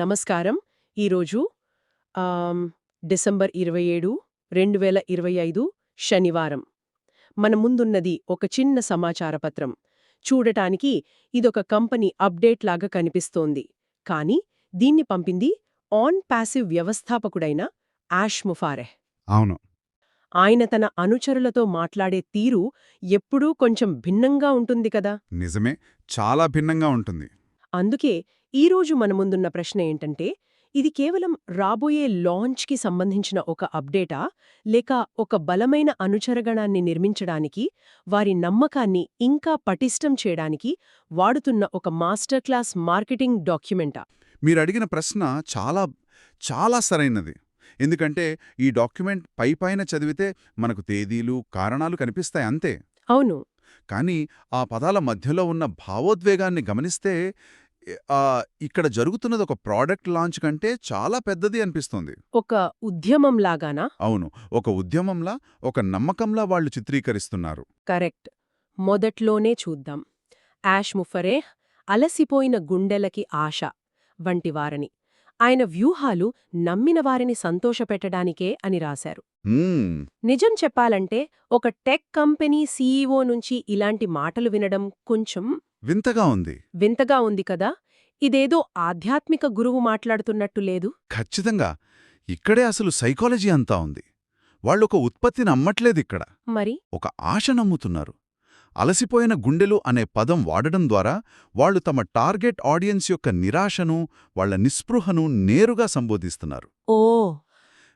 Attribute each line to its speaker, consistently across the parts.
Speaker 1: నమస్కారం. ఈరోజు డిసెంబర్ ఇరవై ఏడు రెండు వేల ఇరవై ఐదు శనివారం. మన ముందున్నది ఒక చిన్న సమాచార పత్రం. చూడటానికి ఇదొక కంపెనీ అప్డేట్ లాగా కనిపిస్తోంది. కానీ దీన్ని పంపింది ఆన్ పాసివ్ వ్యవస్థాపకుడైన యాష్ ముఫారెహ్.
Speaker 2: అవును.
Speaker 1: ఆయన తన అనుచరులతో మాట్లాడే తీరు ఎప్పుడూ కొంచెం భిన్నంగా ఉంటుంది కదా?
Speaker 2: నిజమే. చాలా భిన్నంగా ఉంటుంది.
Speaker 1: అందుకే ఈరోజు మన ముందున్న ప్రశ్న ఏంటంటే ఇది కేవలం రాబోయే లాంచ్కి సంబంధించిన ఒక అప్డేటా? లేక ఒక బలమైన అనుచరగణాన్ని నిర్మించడానికి వారి నమ్మకాన్ని ఇంకా పటిష్టం చేయడానికి వాడుతున్న ఒక మాస్టర్ క్లాస్ మార్కెటింగ్ డాక్యుమెంటా?
Speaker 2: మీరడిగిన ప్రశ్న చాలా చాలా సరైనది. ఎందుకంటే ఈ డాక్యుమెంట్ పైపైన చదివితే మనకు తేదీలు కారణాలు కనిపిస్తాయి అంతే.
Speaker 1: అవును.
Speaker 2: కానీ ఆ పదాల మధ్యలో ఉన్న భావోద్వేగాన్ని గమనిస్తే ఇక్కడ జరుగుతున్నది ఒక ప్రోడక్ట్ లాంచ్ కంటే చాలా పెద్దది అనిపిస్తుంది.
Speaker 1: ఒక ఉద్యమంలాగానా
Speaker 2: అవును. ఒక ఉద్యమంలా ఒక నమ్మకంలా వాళ్ళు చిత్రీకరిస్తున్నారు.
Speaker 1: కరెక్ట్. మొదట్లోనే చూద్దాం. యాష్ ముఫరే అలసిపోయిన గుండెలకి ఆశ వంటి వారని. ఆయన వ్యూహాలు నమ్మిన వారిని సంతోషపెట్టడానికే అని రాశారు. నిజం చెప్పాలంటే ఒక టెక్ కంపెనీ సీఈఓ నుంచి ఇలాంటి మాటలు వినడం కొంచెం
Speaker 2: వింతగా ఉంది.
Speaker 1: వింతగా ఉంది కదా? ఇదేదో ఆధ్యాత్మిక గురువు మాట్లాడుతున్నట్టు లేదు?
Speaker 2: ఖచ్చితంగా. ఇక్కడే అసలు సైకాలజీ అంతా ఉంది. వాళ్ళొక ఉత్పత్తిని అమ్మట్లేదు ఇక్కడ.
Speaker 1: మరి?
Speaker 2: ఒక ఆశ నమ్ముతున్నారు. అలసిపోయిన గుండెలు అనే పదం వాడడం ద్వారా వాళ్ళు తమ టార్గెట్ ఆడియన్స్ యొక్క నిరాశను వాళ్ళ నిస్పృహను నేరుగా సంబోధిస్తున్నారు.
Speaker 1: ఓ!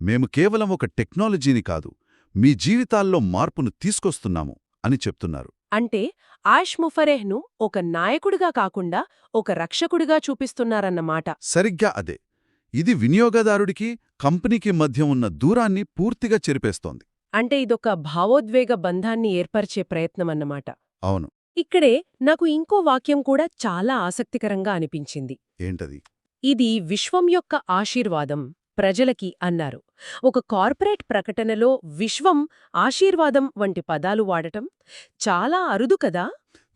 Speaker 2: మేము కేవలం ఒక టెక్నాలజీని కాదు మీ జీవితాల్లో మార్పును తీసుకొస్తున్నాము అని చెప్తున్నారు.
Speaker 1: అంటే ఆష్ ముఫరెహ్ను ఒక నాయకుడిగా కాకుండా ఒక రక్షకుడిగా చూపిస్తున్నారన్నమాట.
Speaker 2: సరిగ్గా అదే. ఇది వినియోగదారుడికి కంపెనీకి మధ్య ఉన్న దూరాన్ని పూర్తిగా చెరిపేస్తోంది.
Speaker 1: అంటే ఇదొక భావోద్వేగ బంధాన్ని ఏర్పరిచే ప్రయత్నమన్నమాట.
Speaker 2: అవును.
Speaker 1: ఇక్కడే నాకు ఇంకో వాక్యం కూడా చాలా ఆసక్తికరంగా అనిపించింది.
Speaker 2: ఏంటది?
Speaker 1: ఇది విశ్వం యొక్క ఆశీర్వాదం ప్రజలకి అన్నారు. ఒక కార్పొరేట్ ప్రకటనలో విశ్వం ఆశీర్వాదం వంటి పదాలు వాడటం చాలా అరుదు కదా?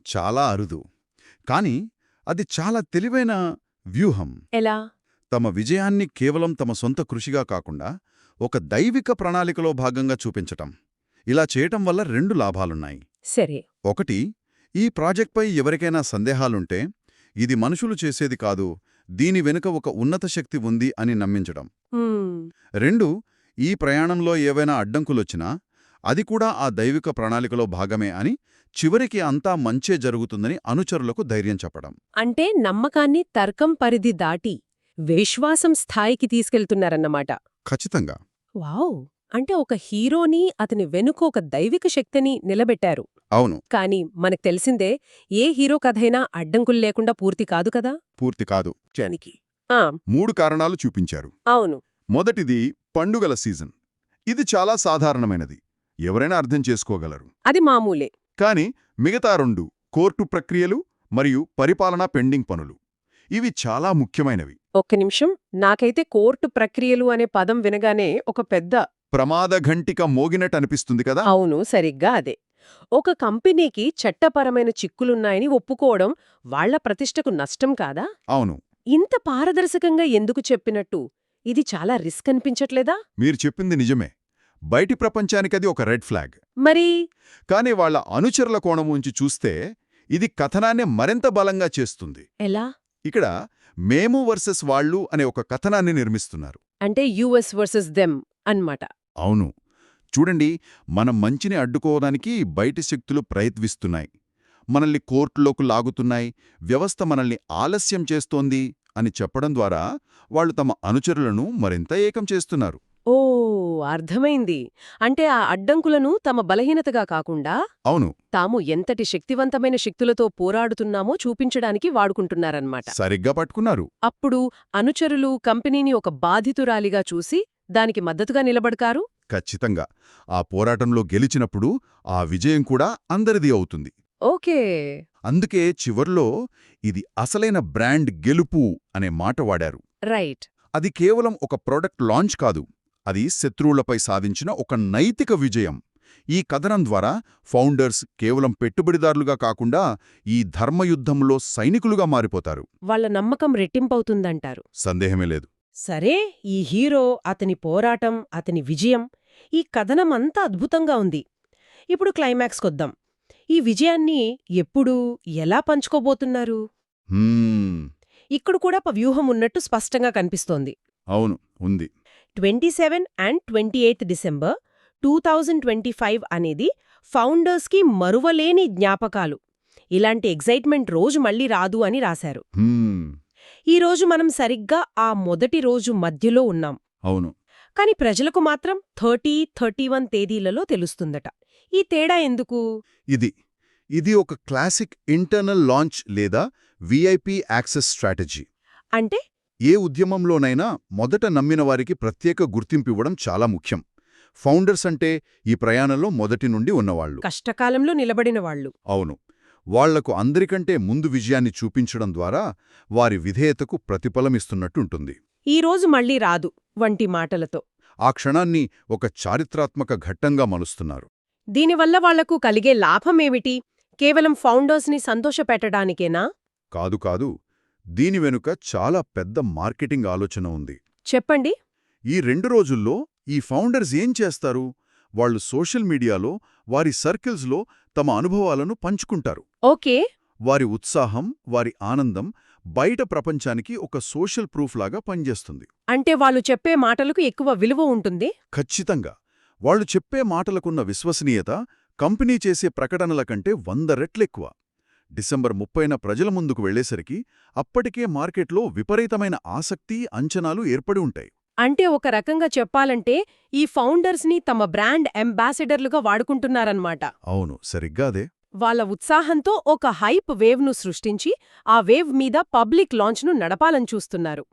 Speaker 2: చాలా అరుదు. కాని అది చాలా తెలివైన వ్యూహం.
Speaker 1: ఎలా?
Speaker 2: తమ విజయాన్ని కేవలం తమ సొంత కృషిగా కాకుండా ఒక దైవిక ప్రణాళికలో భాగంగా చూపించటం. ఇలా చేయటం వల్ల రెండు లాభాలున్నాయి.
Speaker 1: సరే.
Speaker 2: ఒకటి ఈ ప్రాజెక్ట్పై ఎవరికైనా సందేహాలుంటే ఇది మనుషులు చేసేది కాదు దీని వెనుక ఒక ఉన్నత శక్తి ఉంది అని నమ్మించడం రెండు ఈ ప్రయాణంలో ఏవైనా అడ్డంకులొచ్చినా అది కూడా ఆ దైవిక ప్రణాళికలో భాగమే అని చివరికి అంతా మంచే జరుగుతుందని అనుచరులకు ధైర్యం చెప్పడం
Speaker 1: అంటే నమ్మకాన్ని తర్కం పరిధి దాటి విశ్వాసం స్థాయికి తీసుకెళ్తున్నారన్నమాట.
Speaker 2: ఖచ్చితంగా.
Speaker 1: వావ్! అంటే ఒక హీరోని అతని వెనుక ఒక దైవిక శక్తిని నిలబెట్టారు.
Speaker 2: అవును.
Speaker 1: కాని మనకు తెలిసిందే ఏ హీరో కథైనా అడ్డంకులు లేకుండా పూర్తి కాదు కదా?
Speaker 2: పూర్తి కాదు.
Speaker 1: జానికి ఆ!
Speaker 2: మూడు కారణాలు చూపించారు.
Speaker 1: అవును.
Speaker 2: మొదటిది పండుగల సీజన్. ఇది చాలా సాధారణమైనది. ఎవరైనా అర్థం చేసుకోగలరు.
Speaker 1: అది మామూలే.
Speaker 2: కాని మిగతా రెండు కోర్టు ప్రక్రియలు మరియు పరిపాలనా పెండింగ్ పనులు. ఇవి చాలా ముఖ్యమైనవి.
Speaker 1: ఒక్క నిమిషం. నాకైతే కోర్టు ప్రక్రియలు అనే పదం వినగానే ఒక పెద్ద
Speaker 2: ప్రమాద ఘంటిక మోగినట్టు అనిపిస్తుంది కదా?
Speaker 1: అవును సరిగ్గా అదే. ఒక కంపెనీకి చట్టపరమైన చిక్కులున్నాయని ఒప్పుకోవడం వాళ్ళ ప్రతిష్టకు నష్టం కాదా?
Speaker 2: అవును.
Speaker 1: ఇంత పారదర్శకంగా ఎందుకు చెప్పినట్టు? ఇది చాలా రిస్క్ అనిపించట్లేదా?
Speaker 2: మీరు చెప్పింది నిజమే. బయటి ప్రపంచానికది ఒక రెడ్ ఫ్లాగ్.
Speaker 1: మరి?
Speaker 2: కానీ వాళ్ళ అనుచరుల కోణం నుంచి చూస్తే ఇది కథనాన్ని మరింత బలంగా చేస్తుంది.
Speaker 1: ఎలా?
Speaker 2: ఇక్కడ మేము వర్సెస్ వాళ్ళు అనే ఒక కథనాన్ని నిర్మిస్తున్నారు.
Speaker 1: అంటే యుఎస్ వర్సెస్ దెమ్ అన్నమాట.
Speaker 2: అవును. చూడండి మనం మంచిని అడ్డుకోవడానికి బయటి శక్తులు ప్రయత్నిస్తున్నాయి. మనల్ని కోర్టులోకి లాగుతున్నాయి. వ్యవస్థ మనల్ని ఆలస్యం చేస్తోంది అని చెప్పడం ద్వారా వాళ్ళు తమ అనుచరులను మరింత ఏకం చేస్తున్నారు.
Speaker 1: అర్థమైంది. అంటే ఆ అడ్డంకులను తమ బలహీనతగా కాకుండా
Speaker 2: అవును.
Speaker 1: తాము ఎంతటి శక్తివంతమైన శక్తులతో పోరాడుతున్నామో చూపించడానికి వాడుకుంటున్నారన్నమాట.
Speaker 2: సరిగ్గా పట్టుకున్నారు.
Speaker 1: అప్పుడు అనుచరులు కంపెనీని ఒక బాధితురాలిగా చూసి దానికి మద్దతుగా నిలబడతారు?
Speaker 2: ఖచ్చితంగా. ఆ పోరాటంలో గెలిచినప్పుడు ఆ విజయం కూడా అందరిది అవుతుంది.
Speaker 1: ఓకే.
Speaker 2: అందుకే చివర్లో ఇది అసలైన బ్రాండ్ గెలుపు అనే మాట వాడారు.
Speaker 1: రైట్.
Speaker 2: అది కేవలం ఒక ప్రొడక్ట్ లాంచ్ కాదు. అది శత్రువులపై సాధించిన ఒక నైతిక విజయం. ఈ కథనం ద్వారా ఫౌండర్స్ కేవలం పెట్టుబడిదారులుగా కాకుండా ఈ ధర్మయుద్ధంలో సైనికులుగా మారిపోతారు.
Speaker 1: వాళ్ళ నమ్మకం రెట్టింపవుతుందంటారు.
Speaker 2: సందేహమే లేదు.
Speaker 1: సరే ఈ హీరో అతని పోరాటం అతని విజయం ఈ కథనం అంతా అద్భుతంగా ఉంది. ఇప్పుడు క్లైమాక్స్కొద్దాం ఈ విజయాన్ని ఎప్పుడు ఎలా పంచుకోబోతున్నారు? ఇక్కడ కూడా ఒక వ్యూహం ఉన్నట్టు స్పష్టంగా కనిపిస్తోంది.
Speaker 2: అవును ఉంది.
Speaker 1: Twenty seven and twenty eighth December two thousand twenty five అనేది ఫౌండర్స్కి మరువలేని జ్ఞాపకాలు. ఇలాంటి ఎగ్జైట్మెంట్ రోజు మళ్ళీ రాదు అని రాశారు.
Speaker 2: హ్మ్,
Speaker 1: ఈ రోజు మనం సరిగ్గా ఆ మొదటి రోజు మధ్యలో ఉన్నాం.
Speaker 2: అవును.
Speaker 1: కాని ప్రజలకు మాత్రం థర్టీ థర్టీ వన్ తేదీలలో తెలుస్తుందట. ఈ తేడా ఎందుకు?
Speaker 2: ఇది ఇది ఒక క్లాసిక్ ఇంటర్నల్ లాంచ్ లేదా విఐపి యాక్సెస్ స్ట్రాటజీ.
Speaker 1: అంటే
Speaker 2: ఏ ఉద్యమంలోనైనా మొదట నమ్మిన వారికి ప్రత్యేక గుర్తింపు ఇవ్వడం చాలా ముఖ్యం. ఫౌండర్స్ అంటే ఈ ప్రయాణంలో మొదటి నుండి ఉన్నవాళ్ళు
Speaker 1: కష్టకాలంలో నిలబడిన వాళ్ళు.
Speaker 2: అవును. వాళ్ళకు అందరికంటే ముందు విజయాన్ని చూపించడం ద్వారా వారి విధేయతకు ప్రతిఫలమిస్తున్నట్టుంటుంది
Speaker 1: ఈ రోజు మళ్ళీ రాదు వంటి మాటలతో.
Speaker 2: ఆ క్షణాన్ని ఒక చారిత్రాత్మక ఘట్టంగా మలుస్తున్నారు.
Speaker 1: దీనివల్ల వాళ్ళకు కలిగే లాభమేమిటి? కేవలం ఫౌండర్స్ని సంతోషపెట్టడానికేనా?
Speaker 2: కాదు కాదు. దీని వెనుక చాలా పెద్ద మార్కెటింగ్ ఆలోచన ఉంది.
Speaker 1: చెప్పండి.
Speaker 2: ఈ రెండు రోజుల్లో ఈ ఫౌండర్స్ ఏం చేస్తారు? వాళ్ళు సోషల్ మీడియాలో వారి సర్కిల్స్లో తమ అనుభవాలను పంచుకుంటారు.
Speaker 1: ఓకే.
Speaker 2: వారి ఉత్సాహం వారి ఆనందం బయట ప్రపంచానికి ఒక సోషల్ ప్రూఫ్ లాగా పనిచేస్తుంది.
Speaker 1: అంటే వాళ్ళు చెప్పే మాటలకు ఎక్కువ విలువ ఉంటుంది?
Speaker 2: ఖచ్చితంగా. వాళ్ళు చెప్పే మాటలకున్న విశ్వసనీయత కంపెనీ చేసే ప్రకటనల కంటే వంద రెట్లెక్కువ డిసెంబర్ ముప్పైన ప్రజల ముందుకు వెళ్ళేసరికి అప్పటికే మార్కెట్లో విపరీతమైన ఆసక్తి అంచనాలు ఏర్పడి ఉంటాయి.
Speaker 1: అంటే ఒక రకంగా చెప్పాలంటే ఈ ఫౌండర్స్ని తమ బ్రాండ్ అంబాసిడర్లుగా వాడుకుంటున్నారన్నమాట.
Speaker 2: అవును సరిగ్గా అదే.
Speaker 1: వాళ్ళ ఉత్సాహంతో ఒక హైప్ వేవ్ను సృష్టించి ఆ వేవ్ మీద పబ్లిక్ లాంచ్ను నడపాలని చూస్తున్నారు.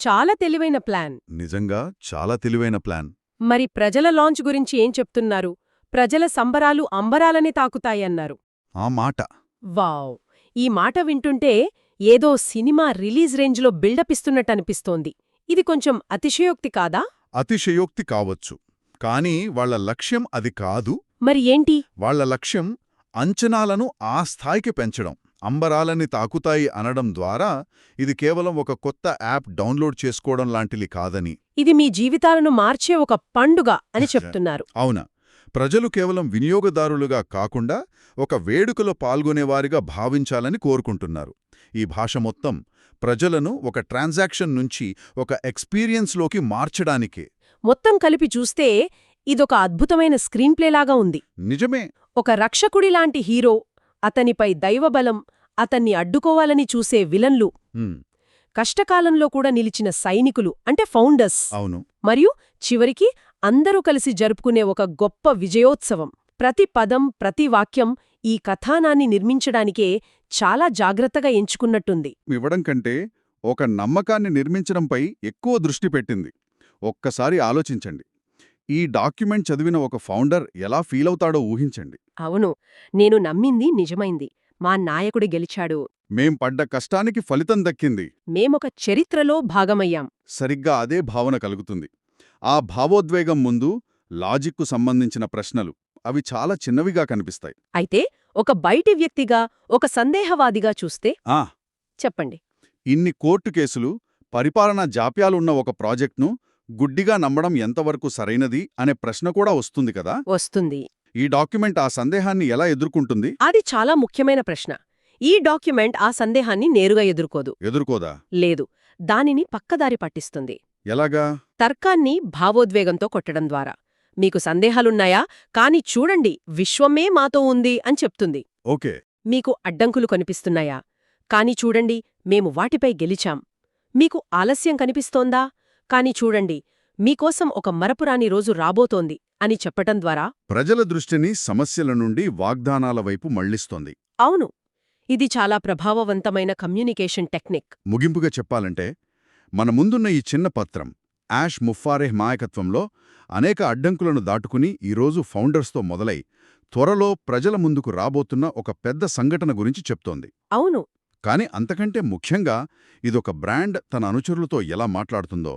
Speaker 1: చాలా తెలివైన ప్లాన్.
Speaker 2: నిజంగా చాలా తెలివైన ప్లాన్.
Speaker 1: మరి ప్రజల లాంచ్ గురించి ఏం చెప్తున్నారు? ప్రజల సంబరాలు అంబరాలని తాకుతాయన్నారు.
Speaker 2: ఆ మాట.
Speaker 1: వావ్! ఈ మాట వింటుంటే ఏదో సినిమా రిలీజ్ రేంజ్లో బిల్డప్ ఇస్తున్నట్టనిపిస్తోంది. ఇది కొంచెం అతిశయోక్తి కాదా?
Speaker 2: అతిశయోక్తి కావచ్చు. కానీ వాళ్ళ లక్ష్యం అది కాదు.
Speaker 1: మరి ఏంటి?
Speaker 2: వాళ్ళ లక్ష్యం అంచనాలను ఆ స్థాయికి పెంచడం. అంబరాలని తాకుతాయి అనడం ద్వారా ఇది కేవలం ఒక కొత్త యాప్ డౌన్లోడ్ చేసుకోవడం లాంటిది కాదని.
Speaker 1: ఇది మీ జీవితాలను మార్చే ఒక పండుగ అని చెప్తున్నారు.
Speaker 2: అవునా? ప్రజలు కేవలం వినియోగదారులుగా కాకుండా ఒక వేడుకలో పాల్గొనేవారిగా భావించాలని కోరుకుంటున్నారు. ఈ భాష మొత్తం ప్రజలను ఒక ట్రాన్సాక్షన్ నుంచి ఒక ఎక్స్పీరియన్స్లోకి మార్చడానికే.
Speaker 1: మొత్తం కలిపి చూస్తే ఇదొక అద్భుతమైన స్క్రీన్ ప్లేలాగా ఉంది.
Speaker 2: నిజమే.
Speaker 1: ఒక రక్షకుడిలాంటి హీరో అతనిపై దైవబలం అతన్ని అడ్డుకోవాలని చూసే విలన్లు కష్టకాలంలో కూడా నిలిచిన సైనికులు అంటే ఫౌండర్స్
Speaker 2: అవును.
Speaker 1: మరియు చివరికి అందరూ కలిసి జరుపుకునే ఒక గొప్ప విజయోత్సవం. ప్రతి పదం ప్రతి వాక్యం ఈ కథానాన్ని నిర్మించడానికే చాలా జాగ్రత్తగా ఎంచుకున్నట్టుంది.
Speaker 2: ఇవ్వడం కంటే ఒక నమ్మకాన్ని నిర్మించడంపై ఎక్కువ దృష్టి పెట్టింది. ఒక్కసారి ఆలోచించండి. ఈ డాక్యుమెంట్ చదివిన ఒక ఫౌండర్ ఎలా ఫీలవుతాడో ఊహించండి.
Speaker 1: అవును నేను నమ్మింది నిజమైంది. మా నాయకుడి గెలిచాడు.
Speaker 2: మేం పడ్డ కష్టానికి ఫలితం దక్కింది.
Speaker 1: మేమొక చరిత్రలో భాగమయ్యాం.
Speaker 2: సరిగ్గా అదే భావన కలుగుతుంది. ఆ భావోద్వేగం ముందు లాజిక్కు సంబంధించిన ప్రశ్నలు. అవి చాలా చిన్నవిగా కనిపిస్తాయి.
Speaker 1: అయితే ఒక బయటి వ్యక్తిగా ఒక సందేహవాదిగా చూస్తే?
Speaker 2: ఆ!
Speaker 1: చెప్పండి.
Speaker 2: ఇన్ని కోర్టు కేసులు పరిపాలనా జాప్యాలున్న ఒక ప్రాజెక్ట్ను గుడ్డిగా నమ్మడం ఎంతవరకు సరైనది అనే ప్రశ్న కూడా వస్తుంది కదా?
Speaker 1: వస్తుంది.
Speaker 2: ఈ డాక్యుమెంట్ ఆ సందేహాన్ని ఎలా ఎదుర్కొంటుంది?
Speaker 1: అది చాలా ముఖ్యమైన ప్రశ్న. ఈ డాక్యుమెంట్ ఆ సందేహాన్ని నేరుగా ఎదుర్కోదు.
Speaker 2: ఎదుర్కోదా?
Speaker 1: లేదు. దానిని పక్కదారి పట్టిస్తుంది.
Speaker 2: ఎలాగా?
Speaker 1: తర్కాన్ని భావోద్వేగంతో కొట్టడం ద్వారా. మీకు సందేహాలున్నాయా? కాని చూడండి విశ్వమే మాతో ఉంది అని చెప్తుంది.
Speaker 2: ఓకే.
Speaker 1: మీకు అడ్డంకులు కనిపిస్తున్నాయా? కాని చూడండి మేము వాటిపై గెలిచాం. మీకు ఆలస్యం కనిపిస్తోందా? కాని చూడండి మీకోసం ఒక మరపురాని రోజు రాబోతోంది అని చెప్పటం ద్వారా
Speaker 2: ప్రజల దృష్టిని సమస్యల నుండి వాగ్దానాల వైపు మళ్ళిస్తోంది
Speaker 1: అవును. ఇది చాలా ప్రభావవంతమైన కమ్యూనికేషన్ టెక్నిక్.
Speaker 2: ముగింపుగా చెప్పాలంటే మన ముందున్న ఈ చిన్న పత్రం యాష్ ముఫారెహ్ నాయకత్వంలో అనేక అడ్డంకులను దాటుకుని ఈరోజు ఫౌండర్స్తో మొదలై త్వరలో ప్రజల ముందుకు రాబోతున్న ఒక పెద్ద సంఘటన గురించి చెప్తోంది.
Speaker 1: అవును.
Speaker 2: కాని అంతకంటే ముఖ్యంగా ఇదొక బ్రాండ్ తన అనుచరులతో ఎలా మాట్లాడుతుందో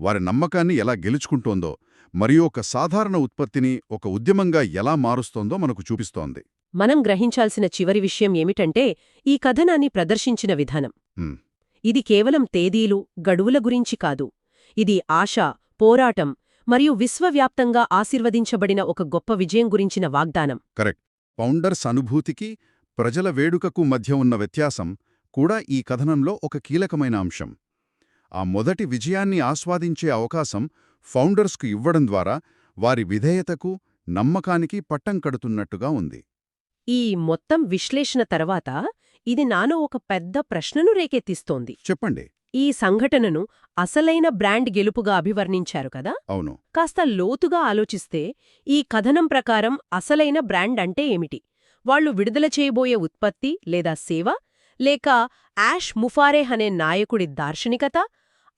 Speaker 2: వారి నమ్మకాన్ని ఎలా గెలుచుకుంటోందో మరియు ఒక సాధారణ ఉత్పత్తిని ఒక ఉద్యమంగా ఎలా మారుస్తోందో మనకు చూపిస్తోంది.
Speaker 1: మనం గ్రహించాల్సిన చివరి విషయం ఏమిటంటే ఈ కథనాన్ని ప్రదర్శించిన విధానం. ఇది కేవలం తేదీలు గడువుల గురించి కాదు. ఇది ఆశ పోరాటం మరియు విశ్వవ్యాప్తంగా ఆశీర్వదించబడిన ఒక గొప్ప విజయం గురించిన వాగ్దానం.
Speaker 2: కరెక్ట్. ఫౌండర్స్ అనుభూతికి ప్రజల వేడుకకు మధ్య ఉన్న వ్యత్యాసం కూడా ఈ కథనంలో ఒక కీలకమైన అంశం. ఆ మొదటి విజయాన్ని ఆస్వాదించే అవకాశం ఫౌండర్స్కు ఇవ్వడం ద్వారా వారి విధేయతకు నమ్మకానికి పట్టం కడుతున్నట్టుగా ఉంది.
Speaker 1: ఈ మొత్తం విశ్లేషణ తర్వాత ఇది నాలో ఒక పెద్ద ప్రశ్నను రేకెత్తిస్తోంది.
Speaker 2: చెప్పండి.
Speaker 1: ఈ సంఘటనను అసలైన బ్రాండ్ గెలుపుగా అభివర్ణించారు కదా?
Speaker 2: అవును.
Speaker 1: కాస్త లోతుగా ఆలోచిస్తే ఈ కథనం ప్రకారం అసలైన బ్రాండ్ అంటే ఏమిటి? వాళ్ళు విడుదల చేయబోయే ఉత్పత్తి లేదా సేవ? లేక యాష్ ముఫారేహ్ అనే నాయకుడి దార్శనికత?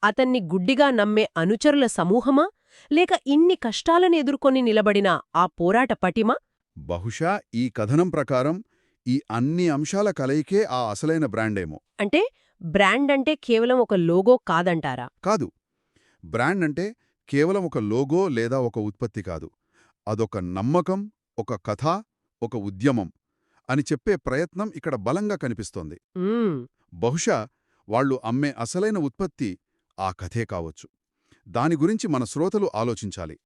Speaker 1: అతన్ని గుడ్డిగా నమ్మే అనుచరుల సమూహమా? లేక ఇన్ని కష్టాలను ఎదుర్కొని నిలబడిన ఆ పోరాట పటిమ?
Speaker 2: బహుశా ఈ కథనం ప్రకారం ఈ అన్ని అంశాల కలయికే ఆ అసలైన బ్రాండేమో.
Speaker 1: అంటే బ్రాండ్ అంటే కేవలం ఒక లోగో కాదంటారా?
Speaker 2: కాదు. బ్రాండ్ అంటే కేవలం ఒక లోగో లేదా ఒక ఉత్పత్తి కాదు. అదొక నమ్మకం ఒక కథ ఒక ఉద్యమం అని చెప్పే ప్రయత్నం ఇక్కడ బలంగా కనిపిస్తోంది. బహుశా వాళ్ళు అమ్మే అసలైన ఉత్పత్తి ఆ కథే కావచ్చు. దాని గురించి మన శ్రోతలు ఆలోచించాలి.